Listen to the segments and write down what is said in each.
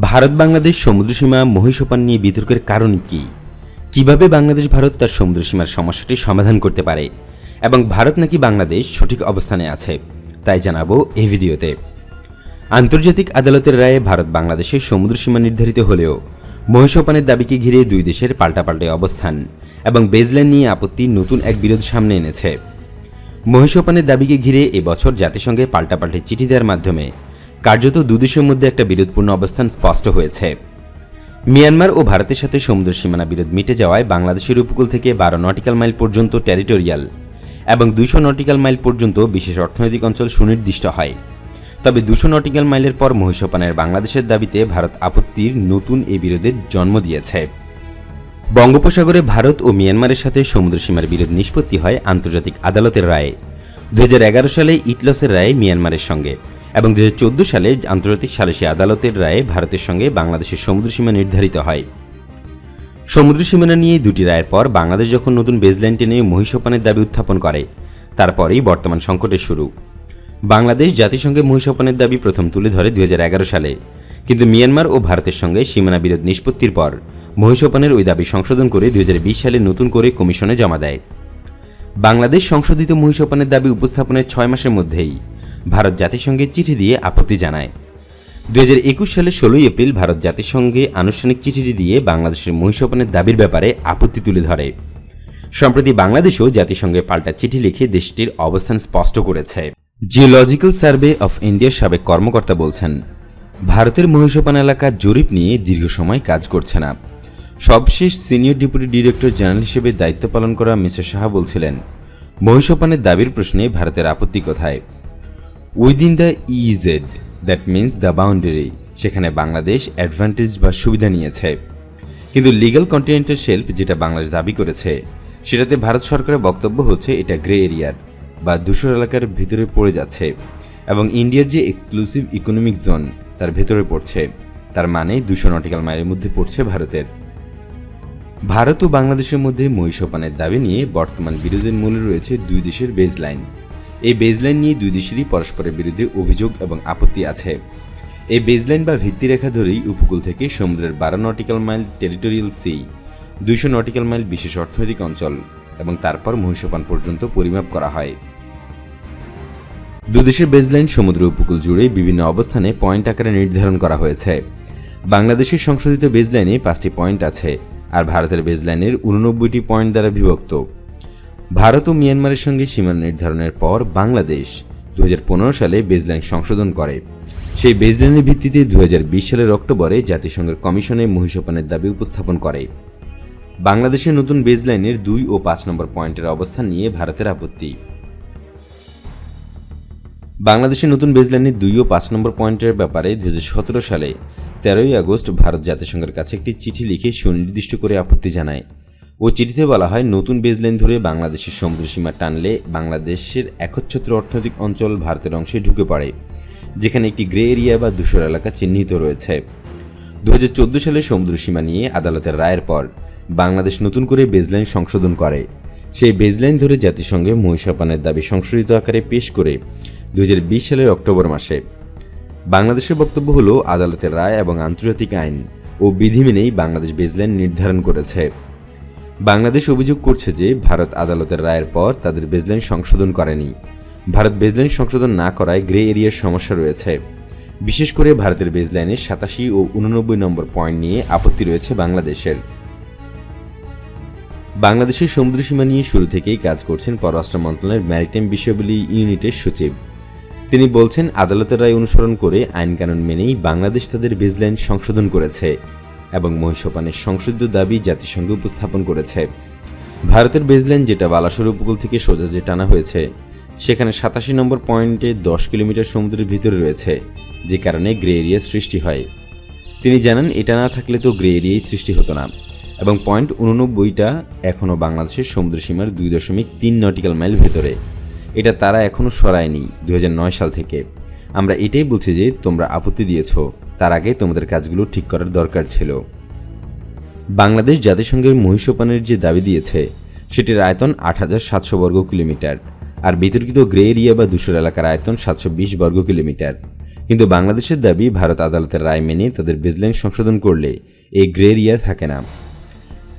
ভারত বাংলাদেশ সমুদ্রসীমা মহিষোপান নিয়ে বিতর্কের কারণ কি? কীভাবে বাংলাদেশ ভারত তার সমুদ্রসীমার সমস্যাটি সমাধান করতে পারে? এবং ভারত নাকি বাংলাদেশ সঠিক অবস্থানে আছে? তাই জানাব এই ভিডিওতে। আন্তর্জাতিক আদালতের রায়ে ভারত বাংলাদেশের সমুদ্রসীমা নির্ধারিত হলেও মহিষোপানের দাবিকে ঘিরে দুই দেশের পাল্টাপাল্টে অবস্থান এবং বেজল্যান্ড নিয়ে আপত্তি নতুন এক বিরোধ সামনে এনেছে। মহিষোপানের দাবিকে ঘিরে এবছর জাতিসংঘে পাল্টাপাল্টে চিঠি দেওয়ার মাধ্যমে কার্যত দুদেশের মধ্যে একটা বিরোধপূর্ণ অবস্থান স্পষ্ট হয়েছে। মিয়ানমার ও ভারতের সাথে সমুদ্র সীমানা বিরোধ মিটে যাওয়ায় বাংলাদেশের উপকূল থেকে বারো নটিক্যাল মাইল পর্যন্ত টেরিটোরিয়াল এবং দুশো নটিক্যাল মাইল পর্যন্ত বিশেষ অর্থনৈতিক অঞ্চল সুনির্দিষ্ট হয়। তবে দুশো নটিক্যাল মাইলের পর মহিষোপানের বাংলাদেশের দাবিতে ভারত আপত্তির নতুন এই বিরোধের জন্ম দিয়েছে। বঙ্গোপসাগরে ভারত ও মিয়ানমারের সাথে সমুদ্রসীমার বিরোধ নিষ্পত্তি হয় আন্তর্জাতিক আদালতের রায়ে। দু হাজার এগারো সালে ইটলসের রায়ে মিয়ানমারের সঙ্গে। এবং দু হাজার চোদ্দ সালে আন্তর্জাতিক সালিসী আদালতের রায়ে ভারতের সঙ্গে বাংলাদেশের সমুদ্রসীমা নির্ধারিত হয়। সমুদ্র সীমানা নিয়ে দুটি রায়ের পর বাংলাদেশ যখন নতুন বেজলাইন টেনে মহিষোপানের দাবি উত্থাপন করে, তারপরেই বর্তমান সংকটের শুরু। বাংলাদেশ জাতিসংঘে মহিষোপানের দাবি প্রথম তুলে ধরে দু হাজার এগারো সালে। কিন্তু মিয়ানমার ও ভারতের সঙ্গে সীমানা বিরোধ নিষ্পত্তির পর মহিষোপানের ওই দাবি সংশোধন করে দু হাজার বিশ সালে নতুন করে কমিশনে জমা দেয়। বাংলাদেশ সংশোধিত মহিষোপানের দাবি উপস্থাপনের ছয় মাসের মধ্যেই ভারত জাতিসংঘে চিঠি দিয়ে আপত্তি জানায়। দু হাজার একুশ সালের ষোলোই এপ্রিল ভারত জাতিসংঘে আনুষ্ঠানিক চিঠিটি দিয়ে বাংলাদেশের মহিষোপানের দাবির ব্যাপারে আপত্তি তুলে ধরে। সম্প্রতি বাংলাদেশও জাতিসংঘে পাল্টা চিঠি লিখে দেশটির অবস্থান স্পষ্ট করেছে। জিওলজিক্যাল সার্ভে অফ ইন্ডিয়ার সাবেক কর্মকর্তা বলছেন, ভারতের মহিষোপান এলাকা জরিপ নিয়ে দীর্ঘ সময় কাজ করছে না। সবশেষ সিনিয়র ডেপুটি ডিরেক্টর জেনারেল হিসেবে দায়িত্ব পালন করা মিস্টার সাহা বলছিলেন, মহিষোপানের দাবির প্রশ্নে ভারতের আপত্তি কোথায়? Within the EZ that means the boundary সেখানে বাংলাদেশ অ্যাডভান্টেজ বা সুবিধা নিয়েছে। কিন্তু লিগ্যাল কন্টিনেন্টের শেল্ফ যেটা বাংলাদেশ দাবি করেছে, সেটাতে ভারত সরকারের বক্তব্য হচ্ছে এটা গ্রে এরিয়ার বা ধূসর এলাকার ভিতরে পড়ে যাচ্ছে এবং ইন্ডিয়ার যে এক্সক্লুসিভ ইকোনমিক জোন তার ভেতরে পড়ছে। তার মানে দুশো নটিক্যাল মাইলের মধ্যে পড়ছে ভারতের। ভারত ও বাংলাদেশের মধ্যে মহিষোপানের দাবি নিয়ে বর্তমান বিরোধের মূলে রয়েছে দুই দেশের বেজলাইন এই বেজলাইন নিয়ে দুই দেশেরই পরস্পরের বিরুদ্ধে অভিযোগ এবং আপত্তি আছে। এই বেজলাইন বা ভিত্তিরেখা ধরেই উপকূল থেকে সমুদ্রের বারো নটিক্যাল মাইল টেরিটোরিয়াল সি দুইশো নটিক্যাল মাইল বিশেষ অর্থনৈতিক অঞ্চল এবং তারপর মহিষোপান পর্যন্ত পরিমাপ করা হয়। দুদেশের বেজলাইন সমুদ্র উপকূল জুড়ে বিভিন্ন অবস্থানে পয়েন্ট আকারে নির্ধারণ করা হয়েছে। বাংলাদেশের সংশোধিত বেজলাইনে পাঁচটি পয়েন্ট আছে, আর ভারতের বেজলাইনের উননব্বইটি পয়েন্ট দ্বারা বিভক্ত। ভারত ও মিয়ানমারের সঙ্গে সীমানা নির্ধারণের পর বাংলাদেশ দু হাজার পনেরো সালে বেজলাইন সংশোধন করে। সেই বেজলাইনের ভিত্তিতে দু হাজার বিশ সালের অক্টোবরে জাতিসংঘের কমিশনে মহিষপানের দাবি উপস্থাপন করে। বাংলাদেশের নতুন বেজলাইনের দুই ও পাঁচ নম্বর পয়েন্টের অবস্থান নিয়ে ভারতের আপত্তি। বাংলাদেশের নতুন বেজলাইনের দুই ও পাঁচ নম্বর পয়েন্টের ব্যাপারে দু হাজার সতেরো সালে তেরোই আগস্ট ভারত জাতিসংঘের কাছে একটি চিঠি লিখে সুনির্দিষ্ট করে আপত্তি জানায়। ও চিঠিতে বলা হয়, নতুন বেজলাইন ধরে বাংলাদেশের সমুদ্রসীমা টানলে বাংলাদেশের একচ্ছত্র অর্থনৈতিক অঞ্চল ভারতের অংশে ঢুকে পড়ে, যেখানে একটি গ্রে এরিয়া বা ধূসর এলাকা চিহ্নিত রয়েছে। দুই হাজার চোদ্দ সালে সমুদ্রসীমা নিয়ে আদালতের রায়ের পর বাংলাদেশ নতুন করে বেজলাইন সংশোধন করে। সেই বেজলাইন ধরে জাতিসংঘে মহিষাপানের দাবি সংশোধিত আকারে পেশ করে দুই হাজার বিশ সালের অক্টোবর মাসে। বাংলাদেশের বক্তব্য হলো, আদালতের রায় এবং আন্তর্জাতিক আইন ও বিধি মেনেই বাংলাদেশ বেজলাইন নির্ধারণ করেছে। বাংলাদেশ অভিযোগ করছে যে ভারত আদালতের রায়ের পর তাদের বেজলাইন সংশোধন করেনি। ভারত বেজলাইন সংশোধন না করায় গ্রে এরিয়ার সমস্যা রয়েছে। বিশেষ করে ভারতের বেজলাইনের সাতাশি ও উননব্বই নম্বর পয়েন্ট নিয়ে আপত্তি রয়েছে বাংলাদেশের। বাংলাদেশের সমুদ্রসীমা নিয়ে শুরু থেকেই কাজ করছেন পররাষ্ট্র মন্ত্রণালয়ের ম্যারিটাইম বিষয়াবলী ইউনিটের সচিব। তিনি বলছেন, আদালতের রায় অনুসরণ করে আইনকানুন মেনেই বাংলাদেশ তাদের বেজলাইন সংশোধন করেছে। এবং মহিষোপানের সংশোধিত দাবি জাতিসংঘে উপস্থাপন করেছে। ভারতের বেজলাইন যেটা বালাসোর উপকূল থেকে সোজা যে টানা হয়েছে, সেখানে সাতাশি নম্বর পয়েন্টে দশ কিলোমিটার সমুদ্রের ভিতরে রয়েছে, যে কারণে গ্রে এরিয়া সৃষ্টি হয়। তিনি জানান, এটা না থাকলে তো গ্রে এরিয়াই সৃষ্টি হতো না, এবং পয়েন্ট উননব্বইটা এখনও বাংলাদেশের সমুদ্রসীমার দুই দশমিক তিন নটিক্যাল মাইল ভেতরে। এটা তারা এখনও সরায়নি দু হাজার নয় সাল থেকে। আমরা এটাই বলছি যে তোমরা আপত্তি দিয়েছ। তার আগে তোমাদের কাজগুলো ঠিক করার দরকার ছিল। বাংলাদেশ জাতিসংঘের মহিষোপানের যে দাবি দিয়েছে, সেটির আয়তন আট হাজার সাতশো বর্গ কিলোমিটার আর বিতর্কিত গ্রে এরিয়া বা ধূসর এলাকার আয়তন সাতশো বিশ বর্গ কিলোমিটার। কিন্তু বাংলাদেশের দাবি ভারত আদালতের রায় মেনে তাদের বেজলাইন সংশোধন করলে এই গ্রে এরিয়া থাকে না।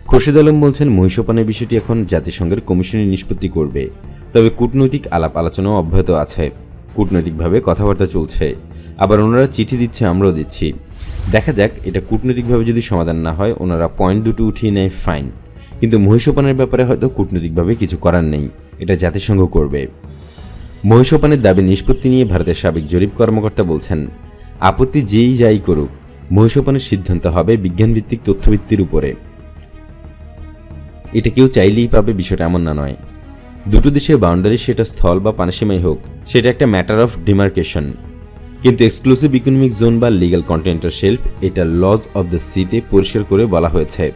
খোরশেদ আলম বলছেন, মহিষপানের বিষয়টি এখন জাতিসংঘের কমিশনে নিষ্পত্তি করবে। তবে কূটনৈতিক আলাপ আলোচনাও অব্যাহত আছে। কূটনৈতিকভাবে কথাবার্তা চলছে। আবার ওনারা চিঠি দিচ্ছে, আমরাও দিচ্ছি। দেখা যাক, এটা কূটনৈতিকভাবে যদি সমাধান না হয়, ওনারা পয়েন্ট দুটো উঠিয়ে নেয়, ফাইন। কিন্তু মহিষোপানের ব্যাপারে হয়তো কূটনৈতিকভাবে কিছু করার নেই। এটা জাতিসংঘ করবে। মহিষোপানের দাবি নিষ্পত্তি নিয়ে ভারতের সাবেক জরিপ কর্মকর্তা বলছেন, আপত্তি যেই যাই করুক, মহিষোপানের সিদ্ধান্ত হবে বিজ্ঞানভিত্তিক তথ্যভিত্তির উপরে। এটা কেউ চাইলেই পাবে, বিষয়টা এমন না নয়। দুটো দেশের বাউন্ডারি সেটা স্থল বা পানিসীমাই হোক সেটা একটা ম্যাটার অফ ডিমার্কেশন কিন্তু এক্সক্লুসিভ ইকোনমিক জোন বা লিগাল কন্টিনেন্টাল শেলফ এটা লজ অব দ্য সিতে পরিষ্কার করে বলা হয়েছে।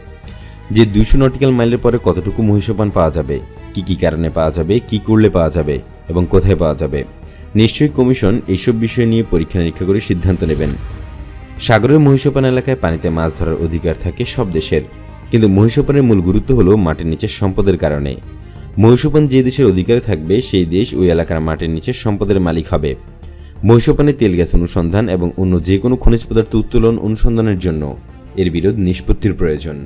যে দুশো নটিক্যাল মাইলের পরে কতটুকু মহিষপান পাওয়া যাবে, কি কি কারণে পাওয়া যাবে, কি করলে পাওয়া যাবে এবং কোথায় পাওয়া যাবে, নিশ্চয়ই কমিশন এইসব বিষয় নিয়ে পরীক্ষা নিরীক্ষা করে সিদ্ধান্ত নেবেন। সাগরের মহিষপান এলাকায় পানিতে মাছ ধরার অধিকার থাকে সব দেশের। কিন্তু মহিষপানের মূল গুরুত্ব হলো মাটির নিচের সম্পদের কারণে। মহিষপান যে দেশের অধিকারে থাকবে, সেই দেশ ওই এলাকার মাটির নিচে সম্পদের মালিক হবে। মহিষপানে তেল, গ্যাস অনুসন্ধান এবং অন্য যে কোনো খনিজ পদার্থ উত্তোলন অনুসন্ধানের জন্য এর বিরোধ নিষ্পত্তির প্রয়োজন।